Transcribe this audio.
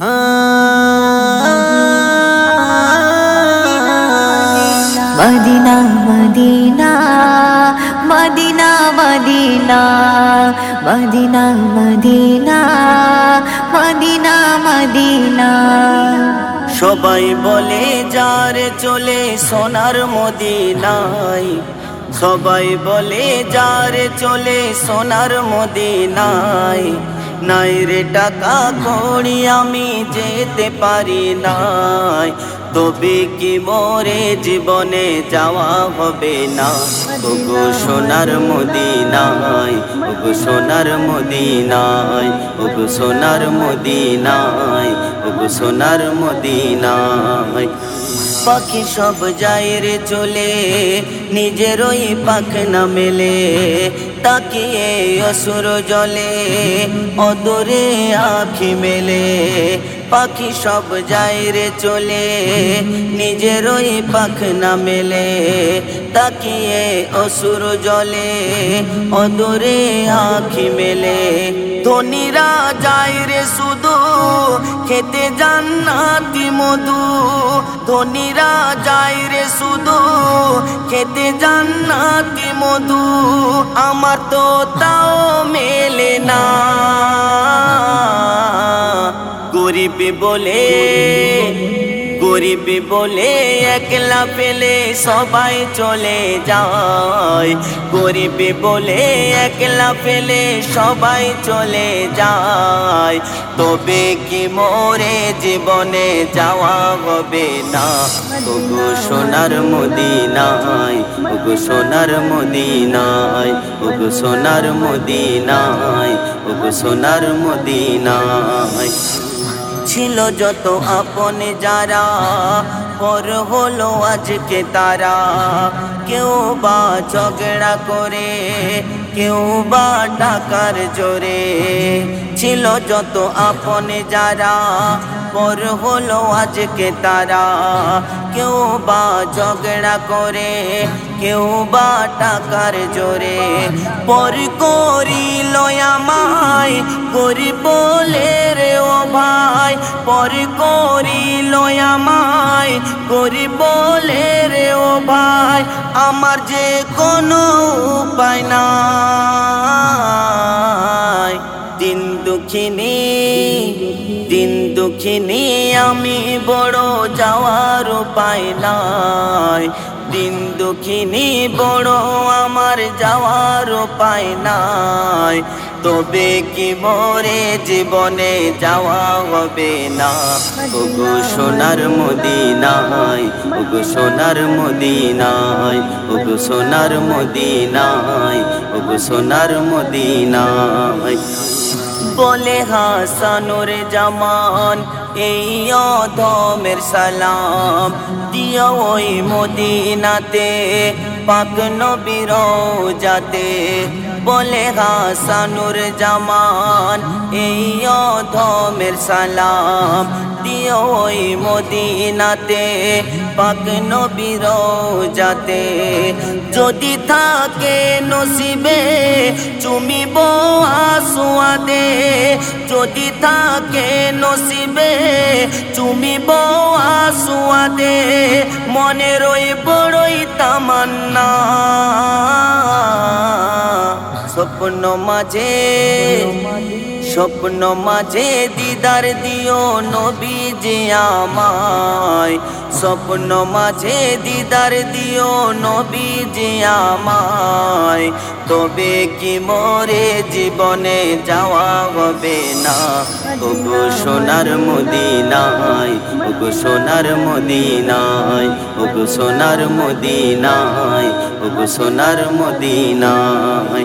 Medina Medina Medina Medina Medina Medina Medina Medina সবাই বলে যারে চলে সোনার মদিনায়। সবাই বলে যারে চলে সোনার মদিনায়। নাই রে টাকা করি আমি যেতে পারি নাই। তবে কি মোরে জীবনে যাওয়া হবে না? ওগো সোনার মদিনায়, ওগো সোনার মদিনায়, ওগো সোনার মদিনায়, ওগো সোনার মদিনায়। পাখি সব যায় রে চলে নিজেরই পাখ না মেলে, তাকিয়ে অসুর জলে, অদরে আখি মেলে। পাখি সব যায় রে চলে নিজেরই পাখ না মেলে, তাকিয়ে অসুর জলে, অদরে আখি মেলে। ধনীরা যায় রে শুধু, খেতে জান্নাতি মধু। ধনীরা যায় রে শুধু, খেতে জান্নাতি মধু। আমার তো তাও মেলে না। গরিব বলে গরিব বলে একলা পেলে সবাই চলে যায়। গরিব বলে একলা পেলে সবাই চলে যায়। তবে কি মোরে জীবনে যাওয়া হবে না? ওগো সোনার মদিনায়, ওগো সোনার মদিনায়, ওগো সোনার মদিনায়, ওগো সোনার মদিনায়। ছিল যত আপন যারা, পর হলো আজকে তারা। কেউ বা ঝগড়া করে, কেউ বা টাকার জোরে। ছিল যত আপন যারা, পর হলো আজকে তারা। কেউ বা ঝগড়া করে, কেউ বা টাকার জোরে। পর করিল আমায় করি বলে রে পর করিল আমায় করি বলে রে ও ভাই, আমার যে কোনো উপায় নাই। দিন দুঃখিনী দিন দুঃখিনী, আমি বড় যাওয়ার উপায় নাই। দিন দুঃখিনী, বড় আমার যাওয়ার উপায় নাই। তবে কি মরে জীবনে যাওয়া হবে না? ওগো সোনার মদিনায়, ওগো সোনার মদিনায়, ওগো সোনার মদিনায়, ওগো সোনার মদিনায়। বলে হাসানুর জামান এই সালাম দিও ওই মদিনাতে, পাক নবীর যাতে বলে হাসানুর জামান, এই অধমের সালাম দিও ওই মদিনাতে, পাক নবীর যাতে যদি থাকে নসিবে চুমিব আসুয়াদে যদি থাকে নসিবে চুমিব আসুয়াদে মনে রই বড়ই তামান্না। স্বপ্ন মাঝে স্বপ্ন মাঝে দিদার দিও নবী। যে আমায়, স্বপ্ন মাঝে দিদার দিও নবী যে আমায়। তবে কি মোরে জীবনে যাওয়া হবে না? ওগো সোনার মদিনায় ওগো সোনার মদিনায় ওগো সোনার মদিনায় ওগো সোনার মদিনায়।